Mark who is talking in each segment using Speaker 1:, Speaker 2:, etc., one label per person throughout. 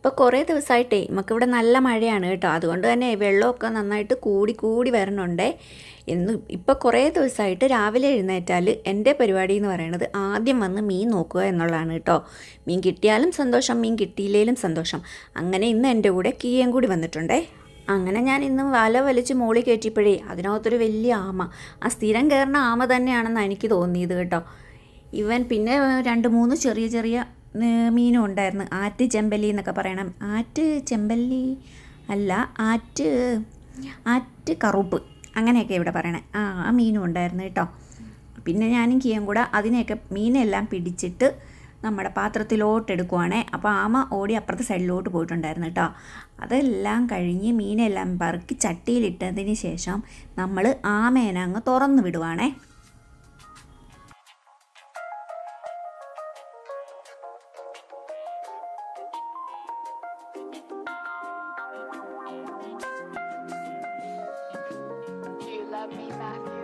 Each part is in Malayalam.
Speaker 1: ഇപ്പോൾ കുറേ ദിവസമായിട്ടേ നമുക്കിവിടെ നല്ല മഴയാണ് കേട്ടോ. അതുകൊണ്ട് തന്നെ വെള്ളമൊക്കെ നന്നായിട്ട് കൂടി കൂടി വരണുണ്ടേ. എന്ന് ഇപ്പോൾ കുറേ ദിവസമായിട്ട് രാവിലെ എഴുന്നേറ്റാൽ എന്റെ പരിപാടി എന്ന് പറയുന്നത് ആദ്യം വന്ന് മീൻ നോക്കുക എന്നുള്ളതാണ് കേട്ടോ. മീൻ കിട്ടിയാലും സന്തോഷം മീൻ കിട്ടിയില്ലേലും സന്തോഷം. അങ്ങനെ ഇന്ന് എന്റെ കൂടെ കീയം കൂടി വന്നിട്ടുണ്ടേ. അങ്ങനെ ഞാൻ ഇന്നും വല വലിച്ച് മോളി കയറ്റിയപ്പോഴേ അതിനകത്തൊരു വലിയ ആമ. ആ സ്ഥിരം കയറുന്ന ആമ തന്നെയാണെന്നാണ് എനിക്ക് തോന്നിയത് കേട്ടോ. ഇവൻ പിന്നെ രണ്ട് മൂന്ന് ചെറിയ ചെറിയ മീനും ഉണ്ടായിരുന്നു. ആറ്റ് ചെമ്പല്ലി എന്നൊക്കെ പറയണം. ആറ്റ് ചെമ്പല്ലി അല്ല ആറ്റ് ആറ്റ് കറുപ്പ്. അങ്ങനെയൊക്കെ ഇവിടെ പറയണേ. ആ ആ മീനും ഉണ്ടായിരുന്നു കേട്ടോ. പിന്നെ ഞാനും കിയും കൂടെ അതിനെയൊക്കെ മീനെല്ലാം പിടിച്ചിട്ട് നമ്മുടെ പാത്രത്തിലോട്ട് എടുക്കുവാണേ. അപ്പോൾ ആമ ഓടി അപ്പുറത്തെ സൈഡിലോട്ട് പോയിട്ടുണ്ടായിരുന്നു കേട്ടോ. അതെല്ലാം കഴിഞ്ഞ് മീനെല്ലാം പറക്കി ചട്ടിയിലിട്ടതിന് ശേഷം നമ്മൾ ആമേനെ അങ്ങ് തുറന്നു വിടുവാണേ.
Speaker 2: I'll back.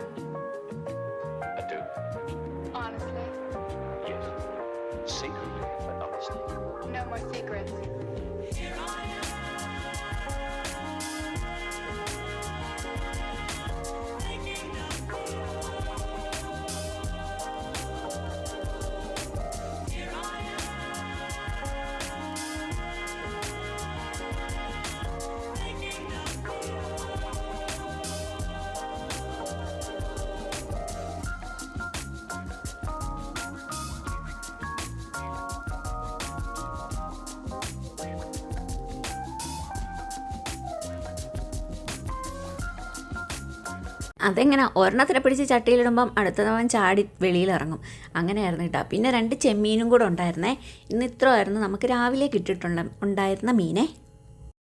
Speaker 1: അതെങ്ങനെ? ഒരെണ്ണത്തിനെ പിടിച്ച് ചട്ടിയിലിടുമ്പം അടുത്തവൻ ചാടി വെളിയിലിറങ്ങും. അങ്ങനെയായിരുന്നു കേട്ടോ. പിന്നെ രണ്ട് ചെമ്മീനും കൂടെ ഉണ്ടായിരുന്നേ. ഇന്ന് ഇത്രയായിരുന്നു. നമുക്ക് രാവിലെ കിട്ടിയിട്ടുള്ള ഉണ്ടായിരുന്ന മീനെ.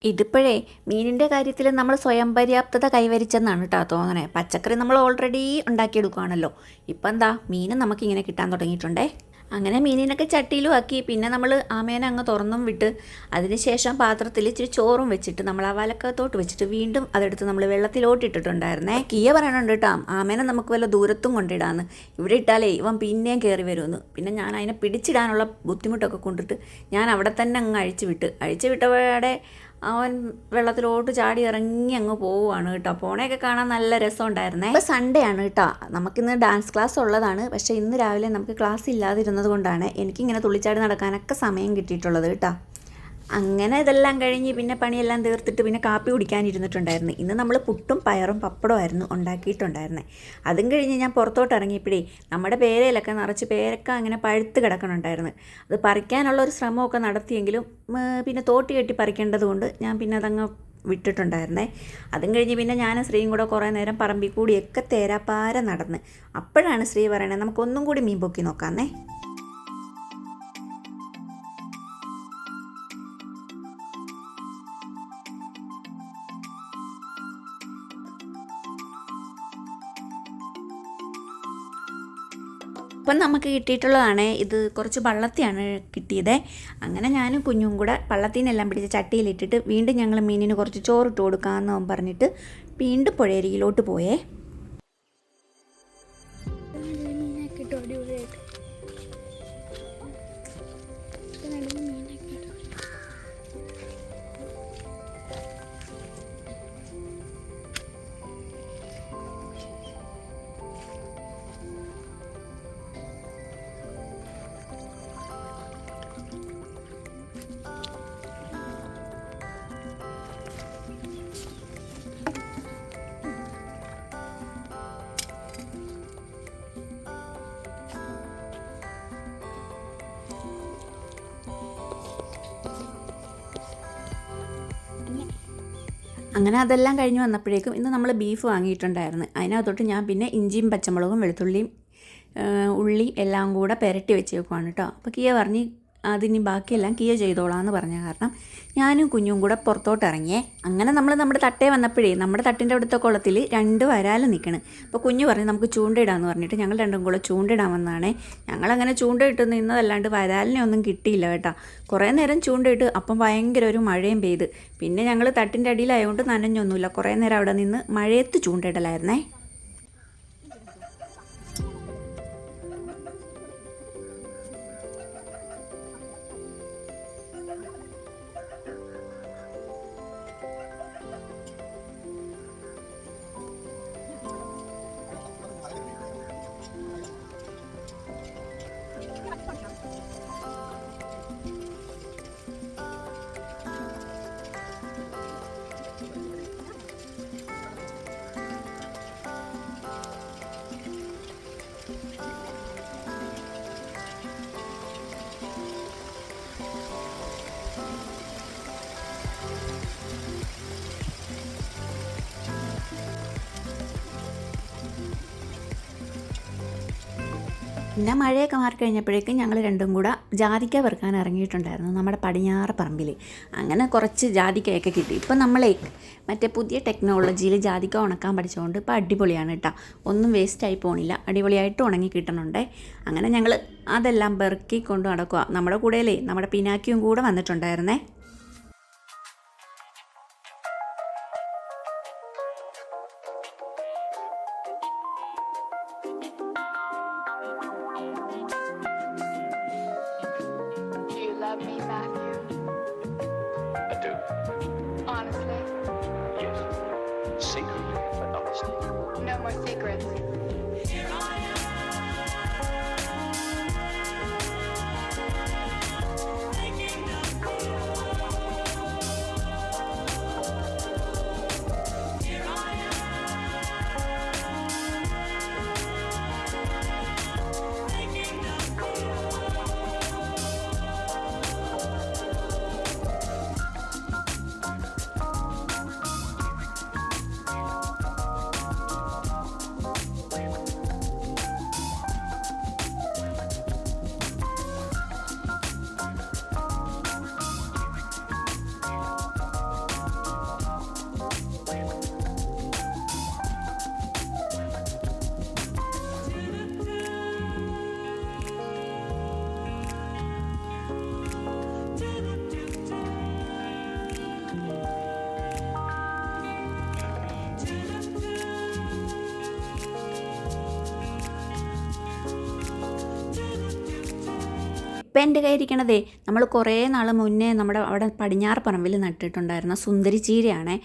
Speaker 1: ഇതിപ്പോഴേ മീനിന്റെ കാര്യത്തിൽ നമ്മൾ സ്വയം പര്യാപ്തത കൈവരിച്ചെന്നാണ് കേട്ടോ തോന്നണേ. പച്ചക്കറി നമ്മൾ ഓൾറെഡി ഉണ്ടാക്കിയെടുക്കുകയാണല്ലോ ഇപ്പം എന്താ? മീനും നമുക്കിങ്ങനെ കിട്ടാൻ തുടങ്ങിയിട്ടുണ്ടേ. അങ്ങനെ മീനിനൊക്കെ ചട്ടിയിലും ആക്കി. പിന്നെ നമ്മൾ ആമേനെ അങ്ങ് തുറന്നും വിട്ട് അതിനുശേഷം പാത്രത്തിൽ ഇച്ചിരി ചോറും വെച്ചിട്ട് നമ്മൾ ആ വലക്കകത്തോട്ട് വെച്ചിട്ട് വീണ്ടും അതെടുത്ത് നമ്മൾ വെള്ളത്തിലോട്ട് ഇട്ടിട്ടുണ്ടായിരുന്നേ. കിയ പറയണുണ്ട് കേട്ടോ ആമേനെ നമുക്ക് വല്ല ദൂരത്തും കൊണ്ടിടാന്ന്. ഇവിടെ ഇട്ടാലേ ഇവൻ പിന്നെയും കയറി വരുമെന്ന് പിന്നെ ഞാൻ അതിനെ പിടിച്ചിടാനുള്ള ബുദ്ധിമുട്ടൊക്കെ കൊണ്ടിട്ട് ഞാൻ അവിടെ തന്നെ അങ്ങ് അഴിച്ചു വിട്ട്. അഴിച്ചു വിട്ടപ്പോഴേ അവൻ വെള്ളത്തിലോട്ട് ചാടി ഇറങ്ങി അങ്ങ് പോവുകയാണ് കേട്ടോ. പോണയൊക്കെ കാണാൻ നല്ല രസം ഉണ്ടായിരുന്നേ ഇപ്പോൾ സൺഡേ ആണ് കേട്ടോ. നമുക്കിന്ന് ഡാൻസ് ക്ലാസ് ഉള്ളതാണ്. പക്ഷേ ഇന്ന് രാവിലെ നമുക്ക് ക്ലാസ് ഇല്ലാതിരുന്നത് കൊണ്ടാണ് എനിക്കിങ്ങനെ തുള്ളിച്ചാടി നടക്കാനൊക്കെ സമയം കിട്ടിയിട്ടുള്ളത് കേട്ടോ. അങ്ങനെ ഇതെല്ലാം കഴിഞ്ഞ് പിന്നെ പണിയെല്ലാം തീർത്തിട്ട് പിന്നെ കാപ്പി കുടിക്കാനിരുന്നിട്ടുണ്ടായിരുന്നു. ഇന്ന് നമ്മൾ പുട്ടും പയറും പപ്പടമായിരുന്നു ഉണ്ടാക്കിയിട്ടുണ്ടായിരുന്നത് അതും കഴിഞ്ഞ് ഞാൻ പുറത്തോട്ട് ഇറങ്ങിയപ്പോഴേ നമ്മുടെ പേരയിലൊക്കെ നിറച്ച് പേരക്ക അങ്ങനെ പഴുത്ത് കിടക്കണുണ്ടായിരുന്നു. അത് പറിക്കാനുള്ള ഒരു ശ്രമമൊക്കെ നടത്തിയെങ്കിലും പിന്നെ തോട്ടി കെട്ടി പറിക്കേണ്ടത് കൊണ്ട് ഞാൻ പിന്നെ അതങ്ങ് വിട്ടിട്ടുണ്ടായിരുന്നേ. അതും കഴിഞ്ഞ് പിന്നെ ഞാനും ശ്രീയും കൂടെ കുറേ നേരം പറമ്പിൽ കൂടിയൊക്കെ തേരാപ്പാര നടന്ന്. അപ്പോഴാണ് ശ്രീ പറയണത് നമുക്കൊന്നും കൂടി മീൻ പൊക്കി നോക്കാന്നേ. ഇപ്പം നമുക്ക് കിട്ടിയിട്ടുള്ളതാണ്. ഇത് കുറച്ച് പള്ളത്തിയാണ് കിട്ടിയത്. അങ്ങനെ ഞാനും കുഞ്ഞും കൂടെ പള്ളത്തിനെല്ലാം പിടിച്ച് ചട്ടിയിലിട്ടിട്ട് വീണ്ടും ഞങ്ങൾ മീനിന് കുറച്ച് ചോറിട്ട് കൊടുക്കാമെന്ന് പറഞ്ഞിട്ട് വീണ്ടും പുഴയരികിലോട്ട് പോയേ. അങ്ങനെ അതെല്ലാം കഴിഞ്ഞ് വന്നപ്പോഴേക്കും ഇന്ന് നമ്മൾ ബീഫ് വാങ്ങിയിട്ടുണ്ടായിരുന്നു. അതിനകത്തോട്ട് ഞാൻ പിന്നെ ഇഞ്ചിയും പച്ചമുളകും വെളുത്തുള്ളിയും ഉള്ളി എല്ലാം കൂടെ പുരട്ടി വെച്ചേക്കുവാണ് കേട്ടോ. അപ്പോൾ കിയ പറഞ്ഞ് അതിനി ബാക്കിയെല്ലാം കിയ ചെയ്തോളാന്ന് പറഞ്ഞ കാരണം ഞാനും കുഞ്ഞും കൂടെ പുറത്തോട്ട് ഇറങ്ങിയേ അങ്ങനെ നമ്മൾ നമ്മുടെ തട്ടേ വന്നപ്പോഴേ നമ്മുടെ തട്ടിന്റെ അടുത്ത കുളത്തിൽ രണ്ട് വരാൽ നിൽക്കണം അപ്പോൾ കുഞ്ഞു പറഞ്ഞു നമുക്ക് ചൂണ്ടയിടാന്ന് പറഞ്ഞിട്ട് ഞങ്ങൾ രണ്ടും കൂടെ ചൂണ്ടയിടാൻ വന്നതാണേ. ഞങ്ങളങ്ങനെ ചൂണ്ടയിട്ട് നിന്നതല്ലാണ്ട് വരാലിനെ ഒന്നും കിട്ടിയില്ല കേട്ടോ. കുറേ നേരം ചൂണ്ടയിട്ട് അപ്പം ഭയങ്കര ഒരു മഴയും പെയ്ത്. പിന്നെ ഞങ്ങൾ തട്ടിന്റെ അടിയിലായതുകൊണ്ട് നനഞ്ഞൊന്നുമില്ല. കുറേ നേരം അവിടെ നിന്ന് മഴയത്ത് ചൂണ്ടയിടലായിരുന്നേ. പിന്നെ മഴയൊക്കെ മാറിക്കഴിഞ്ഞപ്പോഴേക്കും ഞങ്ങൾ രണ്ടും കൂടെ ജാതിക്ക പെറുക്കാൻ ഇറങ്ങിയിട്ടുണ്ടായിരുന്നു നമ്മുടെ പടിഞ്ഞാറ് പറമ്പിൽ അങ്ങനെ കുറച്ച് ജാതിക്കയൊക്കെ കിട്ടി. ഇപ്പം നമ്മളെ മറ്റേ പുതിയ ടെക്നോളജിയിൽ ജാതിക്ക ഉണക്കാൻ പഠിച്ചുകൊണ്ട് ഇപ്പോൾ അടിപൊളിയാണ് കേട്ടോ ഒന്നും വേസ്റ്റായി പോണില്ല. അടിപൊളിയായിട്ട് ഉണങ്ങി കിട്ടണുണ്ടേ. അങ്ങനെ ഞങ്ങൾ അതെല്ലാം പെറുക്കി കൊണ്ട് നടക്കുക നമ്മുടെ കൂടെയല്ലേ നമ്മുടെ പിനാക്കിയും കൂടെ വന്നിട്ടുണ്ടായിരുന്നേ. ഇപ്പം എന്റെ കയ്യിരിക്കണതേ നമ്മൾ കുറേ നാൾ മുന്നേ നമ്മുടെ അവിടെ പടിഞ്ഞാറ് പറമ്പിൽ നട്ടിട്ടുണ്ടായിരുന്ന സുന്ദരി ചീരയാണേ.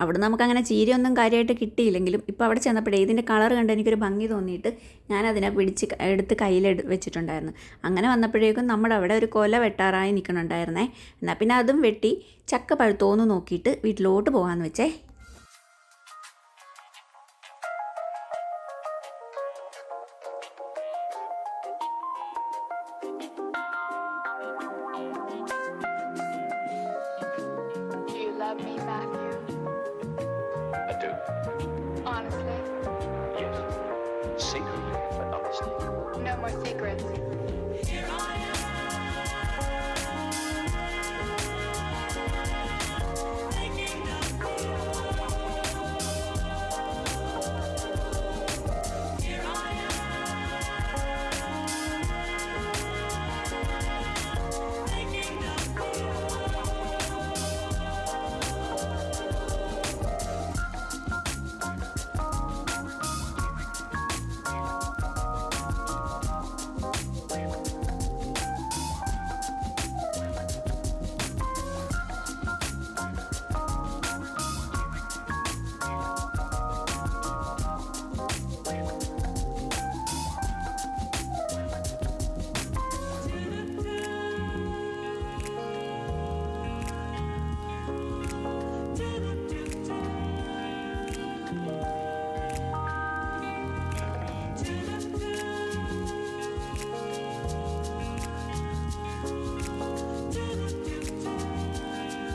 Speaker 1: അവിടെ നമുക്കങ്ങനെ ചീരയൊന്നും കാര്യമായിട്ട് കിട്ടിയില്ലെങ്കിലും ഇപ്പോൾ അവിടെ ചെന്നപ്പോഴേ ഇതിന്റെ കളർ കണ്ട് എനിക്കൊരു ഭംഗി തോന്നിയിട്ട് ഞാൻ അതിനെ പിടിച്ച് എടുത്ത് കയ്യിൽ വെച്ചിട്ടുണ്ടായിരുന്നു. അങ്ങനെ വന്നപ്പോഴേക്കും നമ്മുടെ അവിടെ ഒരു കൊല വെട്ടാറായി നിൽക്കണുണ്ടായിരുന്നേ. എന്നാൽ പിന്നെ അതും വെട്ടി ചക്ക പഴുത്തോന്ന് നോക്കിയിട്ട് വീട്ടിലോട്ട് പോകാമെന്ന് വെച്ചേ.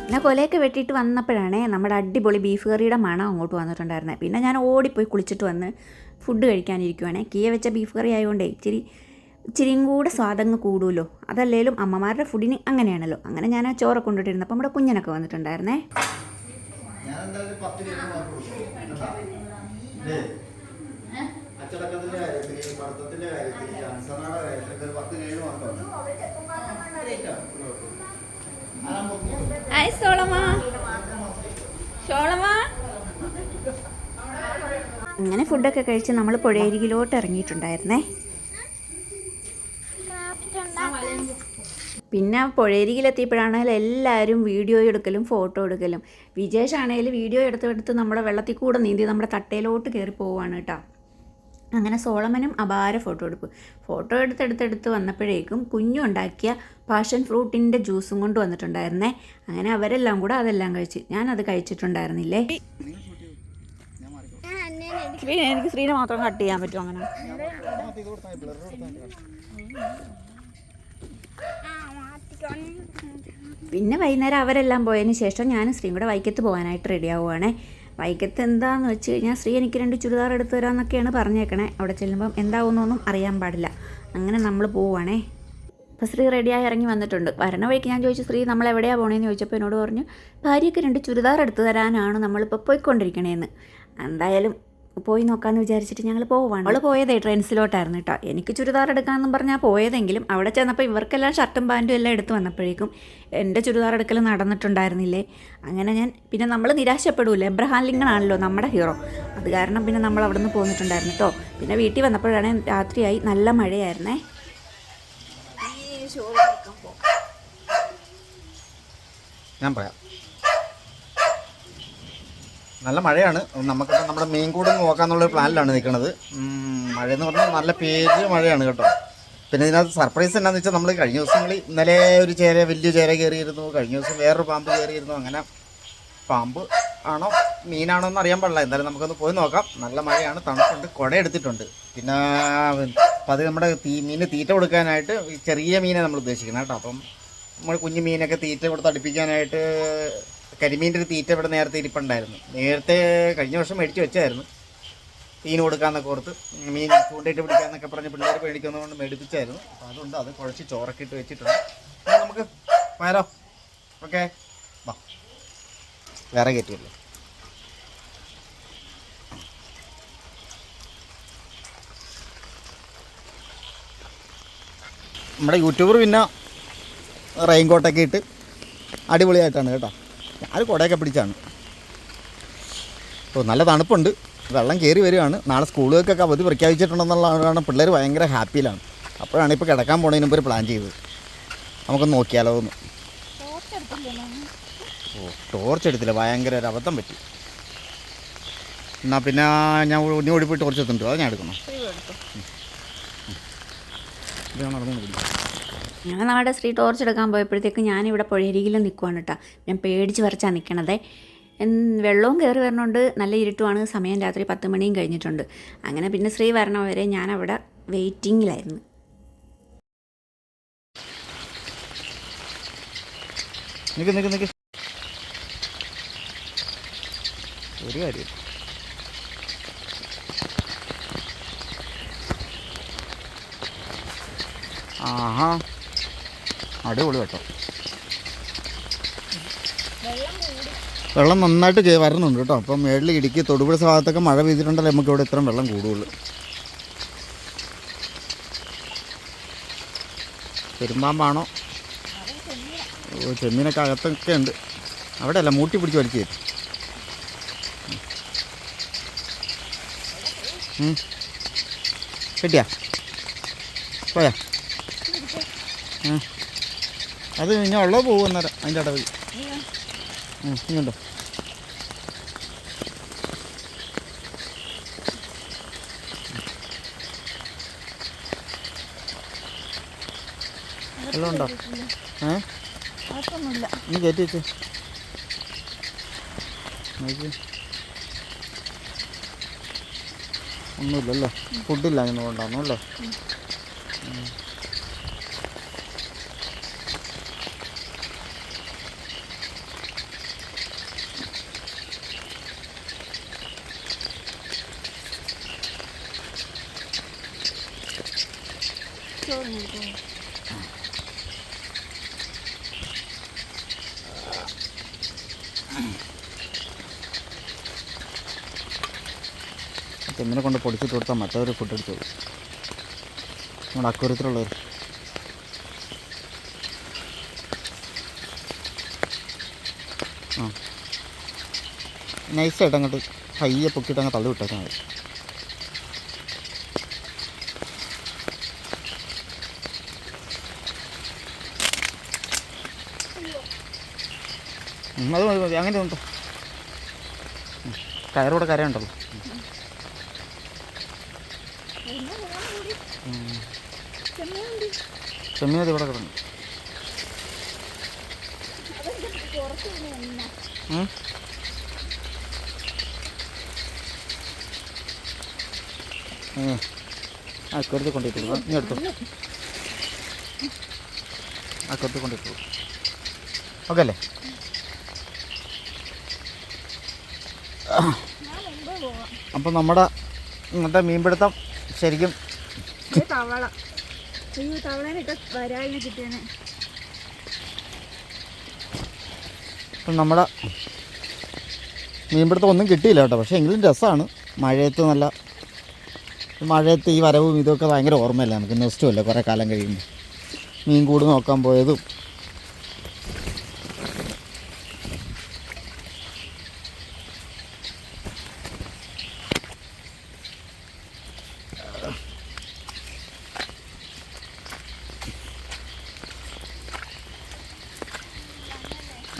Speaker 1: പിന്നെ കൊലയൊക്കെ വെട്ടിയിട്ട് വന്നപ്പോഴാണേ നമ്മുടെ അടിപൊളി ബീഫ് കറിയുടെ മണം അങ്ങോട്ട് വന്നിട്ടുണ്ടായിരുന്നത് പിന്നെ ഞാൻ ഓടിപ്പോയി കുളിച്ചിട്ട് വന്ന് ഫുഡ് കഴിക്കാനിരിക്കുവാണേ. കീയ വെച്ച ബീഫ് കറി ആയതുകൊണ്ടേ ഇച്ചിരി ഇച്ചിരിയും കൂടെ സ്വാദങ്ങ് കൂടുമല്ലോ അതല്ലേലും അമ്മമാരുടെ ഫുഡിന് അങ്ങനെയാണല്ലോ. അങ്ങനെ ഞാൻ ആ ചോറൊക്കെ കൊണ്ടിട്ടിരുന്നപ്പോൾ നമ്മുടെ കുഞ്ഞനൊക്കെ വന്നിട്ടുണ്ടായിരുന്നേ.
Speaker 3: ഞാൻ? അച്ചടക്കത്തിന്റെ കാര്യത്തിൽ പഠിത്തത്തിന്റെ കാര്യത്തിൽ കാര്യത്തിലൊക്കെ പത്ത് ഏഴ് മാർക്കുണ്ട്
Speaker 1: ഹായ് സോളമാ. സോളമാ. അങ്ങനെ ഫുഡൊക്കെ കഴിച്ച് നമ്മൾ പുഴയരികിലോട്ട് ഇറങ്ങിയിട്ടുണ്ടായിരുന്നേ. പിന്നെ പുഴയരികിലെത്തിയപ്പോഴാണെങ്കിൽ എല്ലാവരും വീഡിയോ എടുക്കലും ഫോട്ടോ എടുക്കലും. വിജേഷാണേൽ വീഡിയോ എടുത്തെടുത്ത് നമ്മുടെ വെള്ളത്തിൽ കൂടെ നീന്തി നമ്മുടെ തട്ടയിലോട്ട് കയറി പോവുകയാണ് കേട്ടോ. അങ്ങനെ സോളമനും അപാര ഫോട്ടോ എടുപ്പ്. ഫോട്ടോ എടുത്തെടുത്തെടുത്ത് വന്നപ്പോഴേക്കും കുഞ്ഞുണ്ടാക്കിയ പാഷൻ ഫ്രൂട്ടിന്റെ ജ്യൂസും കൊണ്ട് വന്നിട്ടുണ്ടായിരുന്നേ. അങ്ങനെ അവരെല്ലാം കൂടെ അതെല്ലാം കഴിച്ച്. ഞാനത് കഴിച്ചിട്ടുണ്ടായിരുന്നില്ലേ?
Speaker 4: ഞാൻ അന്നേനെ
Speaker 1: എനിക്ക് സ്ത്രീനെ മാത്രം കട്ട് ചെയ്യാൻ പറ്റും അങ്ങനെ? പിന്നെ വൈകുന്നേരം അവരെല്ലാം പോയതിന് ശേഷം ഞാൻ സ്ത്രീയും കൂടെ വൈക്കത്ത് പോകാനായിട്ട് റെഡി ആവുകയാണേ വൈക്കത്ത് എന്താന്ന് വെച്ച് കഴിഞ്ഞാൽ ശ്രീ എനിക്ക് രണ്ട് ചുരിദാർ എടുത്തു തരാമെന്നൊക്കെയാണ് പറഞ്ഞേക്കണേ. അവിടെ ചെല്ലുമ്പം എന്താവുന്നൊന്നും അറിയാൻ പാടില്ല. അങ്ങനെ നമ്മൾ പോവുകയാണേ അപ്പോൾ ശ്രീ റെഡിയായി ഇറങ്ങി വന്നിട്ടുണ്ട്. വരണ വഴിക്ക് ഞാൻ ചോദിച്ചു ശ്രീ നമ്മൾ എവിടെയാണ് പോണേന്ന്? ചോദിച്ചപ്പോൾ എന്നോട് പറഞ്ഞു ഭാര്യയ്ക്ക് രണ്ട് ചുരിദാർ എടുത്തു തരാനാണ് നമ്മളിപ്പോൾ പോയിക്കൊണ്ടിരിക്കണേന്ന്. എന്തായാലും പോയി നോക്കാമെന്ന് വിചാരിച്ചിട്ട് ഞങ്ങൾ പോവാണ്. അവൾ പോയതേ ട്രെയിൻസിലോട്ടായിരുന്നു കേട്ടോ. എനിക്ക് ചുരിദാർ എടുക്കാമെന്നും പറഞ്ഞാൽ പോയതെങ്കിലും അവിടെ ചെന്നപ്പോൾ ഇവർക്കെല്ലാം ഷർട്ടും പാന്റും എല്ലാം എടുത്തു വന്നപ്പോഴേക്കും എന്റെ ചുരിദാർ എടുക്കൽ നടന്നിട്ടുണ്ടായിരുന്നില്ലേ? അങ്ങനെ ഞാൻ പിന്നെ നമ്മൾ നിരാശപ്പെടൂല. എബ്രഹാം ലിങ്കൺ ആണല്ലോ നമ്മുടെ ഹീറോ. അത് കാരണം പിന്നെ നമ്മൾ അവിടെ നിന്ന് പോന്നിട്ടുണ്ടായിരുന്നു കേട്ടോ. പിന്നെ വീട്ടിൽ വന്നപ്പോഴാണ് രാത്രിയായി നല്ല മഴയായിരുന്നേ.
Speaker 3: ഞാൻ പറയാം. നല്ല മഴയാണ്. നമുക്ക് നമ്മുടെ മീൻ കൂടെ നോക്കാന്നുള്ളൊരു പ്ലാനിലാണ് നിൽക്കുന്നത് മഴയെന്ന് പറഞ്ഞാൽ നല്ല പേര് മഴയാണ് കേട്ടോ. പിന്നെ ഇതിനകത്ത് സർപ്രൈസ് എന്നാന്ന് വെച്ചാൽ നമ്മൾ കഴിഞ്ഞ ദിവസങ്ങളിൽ ഇന്നലെ ഒരു ചേര വലിയ ചേര കയറിയിരുന്നു. കഴിഞ്ഞ ദിവസം വേറൊരു പാമ്പ് കയറിയിരുന്നു. അങ്ങനെ പാമ്പ് ആണോ മീനാണോ എന്ന് അറിയാൻ പാടില്ല. എന്തായാലും നമുക്കൊന്ന് പോയി നോക്കാം. നല്ല മഴയാണ്. തണുപ്പുണ്ട്. കുട എടുത്തിട്ടുണ്ട്. പിന്നെ അപ്പം അത് നമ്മുടെ തീ മീന് തീറ്റ കൊടുക്കാനായിട്ട് ചെറിയ മീനെ നമ്മൾ ഉദ്ദേശിക്കുന്നത് കേട്ടോ. അപ്പം നമ്മൾ കുഞ്ഞു മീനൊക്കെ തീറ്റ കൊടുത്ത് അടുപ്പിക്കാനായിട്ട് കരിമീന്റെ ഒരു തീറ്റ ഇവിടെ നേരത്തെ ഇരിപ്പുണ്ടായിരുന്നു. നേരത്തെ കഴിഞ്ഞ വർഷം മേടിച്ച് വെച്ചായിരുന്നു. തീന് കൊടുക്കാമെന്നൊക്കെ ഓർത്ത് മീൻ ചൂണ്ടയിട്ട് പിടിക്കാമെന്നൊക്കെ പറഞ്ഞ് പിള്ളേർ മേടിക്കുന്നതുകൊണ്ട് മേടിപ്പിച്ചായിരുന്നു. അപ്പോൾ അതുകൊണ്ട് അത് കുഴച്ച് ചോറൊക്കെ ഇട്ട് വെച്ചിട്ടുണ്ട്. നമുക്ക് പോയാലോ ഓക്കെ. വാ. വേറെ കയറ്റിയല്ലോ? നമ്മുടെ യൂട്യൂബർ പിന്നെ റെയിൻ കോട്ടൊക്കെ ഇട്ട് അടിപൊളിയായിട്ടാണ് കേട്ടോ. ഞാൻ കുടയൊക്കെ പിടിച്ചാണ്. ഓ നല്ല തണുപ്പുണ്ട്. വെള്ളം കയറി വരികയാണ്. നാളെ സ്കൂളുകൾക്കൊക്കെ അവധി പ്രഖ്യാപിച്ചിട്ടുണ്ടെന്നുള്ളതാണ് പിള്ളേർ ഭയങ്കര ഹാപ്പിയിലാണ്. അപ്പോഴാണ് ഇപ്പോൾ കിടക്കാൻ പോണതിന് മുമ്പ് ഒരു പ്ലാൻ ചെയ്തത്. നമുക്കൊന്ന് നോക്കിയാലോ ഒന്ന്. ഓ ടോർച്ച് എടുത്തില്ല. ഭയങ്കര ഒരു അബദ്ധം പറ്റി. എന്നാൽ പിന്നെ ഞാൻ ഇനി ഓടിപ്പോയി പോയി ടോർച്ച് എത്തുന്നുണ്ടോ അത് ഞാൻ എടുക്കണം? ഇത് നടന്നു
Speaker 1: ഞാൻ നമ്മുടെ സ്ത്രീ ടോർച്ച് എടുക്കാൻ പോയപ്പോഴത്തേക്ക് ഞാനിവിടെ പുഴയരികിലും നിൽക്കുവാണ് കേട്ടോ ഞാൻ പേടിച്ച് വരച്ചാണ് നിൽക്കണത് വെള്ളവും കയറി വരണോണ്ട്. നല്ല ഇരുട്ടുമാണ് സമയം രാത്രി പത്ത് മണിയും കഴിഞ്ഞിട്ടുണ്ട്. അങ്ങനെ പിന്നെ ശ്രീ വരണ വരെ ഞാൻ അവിടെ വെയിറ്റിങ്ങിലായിരുന്നു
Speaker 3: ഒരു കാര്യം. ആഹാ. അടിപൊളി കേട്ടോ. വെള്ളം നന്നായിട്ട് വരുന്നുണ്ട് കേട്ടോ. അപ്പം മേളിൽ ഇടുക്കി തൊടുപുഴ ഭാഗത്തൊക്കെ മഴ പെയ്തിട്ടുണ്ടല്ലോ നമുക്ക് ഇവിടെ ഇത്രയും വെള്ളം കൂടുള്ളൂ. പെരുമ്പാമ്പാണോ? ഓ ചെമ്മീനൊക്കെ അകത്തൊക്കെ ഉണ്ട്. അവിടെ അല്ല മൂട്ടി പിടിച്ച് വലിച്ചു കയറ്റി. കിട്ടിയാ? പോയാ. അത് ഇനി ഉള്ളത് പോകും അന്നേരം അതിന്റെ ഇടവിൽ ഇങ്ങോട്ടോ. എല്ലാം ഉണ്ടോ? ഏ? കയറ്റി വെച്ച് നോക്കി. ഒന്നുമില്ലല്ലോ? ഫുഡില്ല അങ്ങനെ കൊണ്ടാണോ അല്ലേ? ഉം. തെങ്ങിനെ കൊണ്ട് പൊടിച്ചിട്ട് കൊടുത്താൽ മറ്റവർ ഫുഡ് എടുത്തു നമ്മുടെ അക്കൂരത്തിലുള്ളവർ ആ. നൈസായിട്ട് അങ്ങോട്ട് പയ്യെ പൊക്കിയിട്ട് അങ്ങ് തള്ളി വിട്ടേക്കാൻ അത് മതി മതി. അങ്ങനെ ഉണ്ടോ? കയറോടെ കരയുണ്ടല്ലോ. ചെമ്മീനത് ഇവിടെ കിടന്നു. ആ കരുതി കൊണ്ടിട്ടുള്ളൂ നീ എടുത്തു. ആ കരുതി കൊണ്ടിട്ടുള്ളൂ ഓക്കെ അല്ലേ? അപ്പോൾ നമ്മുടെ ഇന്നത്തെ മീൻപിടുത്തം ശരിക്കും
Speaker 4: അപ്പം തവള.
Speaker 3: ഇപ്പം നമ്മുടെ മീൻപിടുത്തം ഒന്നും കിട്ടിയില്ല കേട്ടോ. പക്ഷേ എങ്കിലും രസമാണ് മഴയത്ത് നല്ല മഴയത്ത് ഈ വരവും ഇതൊക്കെ ഭയങ്കര ഓർമ്മയല്ല നമുക്ക്? നഷ്ടമല്ലേ കുറേ കാലം കഴിയുമ്പോൾ മീൻ കൂട് നോക്കാൻ പോയതും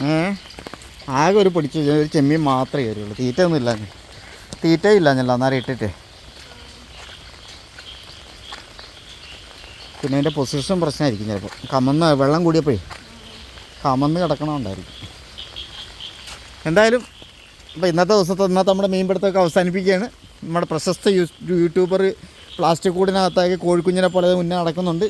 Speaker 3: ഏ ആകെ ഒരു പിടിച്ച് ഒരു ചെമ്മീൻ മാത്രമേ കയറുള്ളൂ തീറ്റയൊന്നും ഇല്ല തീറ്റയില്ല ഞല്ല അന്നേരം ഇട്ടിട്ട്. പിന്നെ അതിന്റെ പൊസിഷൻ പ്രശ്നമായിരിക്കും ചിലപ്പോൾ. കമന്ന് വെള്ളം കൂടിയപ്പോഴേ കമന്ന് കിടക്കണമുണ്ടായിരിക്കും എന്തായാലും ഇപ്പോൾ ഇന്നത്തെ ദിവസത്തെ ഇന്നത്തെ നമ്മുടെ മീൻപിടുത്തമൊക്കെ അവസാനിപ്പിക്കുകയാണ്. നമ്മുടെ പ്രശസ്ത യൂട്യൂബർ പ്ലാസ്റ്റിക് കൂടിനകത്താക്കി കോഴിക്കുഞ്ഞിനെ പോലെ മുന്നേ നടക്കുന്നുണ്ട്.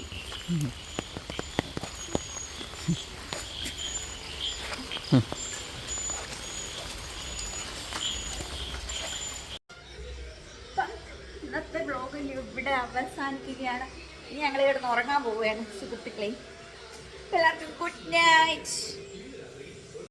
Speaker 1: അവസാനിക്കുകയാണ് ഇനി ഞങ്ങൾ കിടന്ന് ഉറങ്ങാൻ പോവുകയാണ് സുഹൃത്തുക്കളെ എല്ലാവർക്കും ഗുഡ് നൈറ്റ്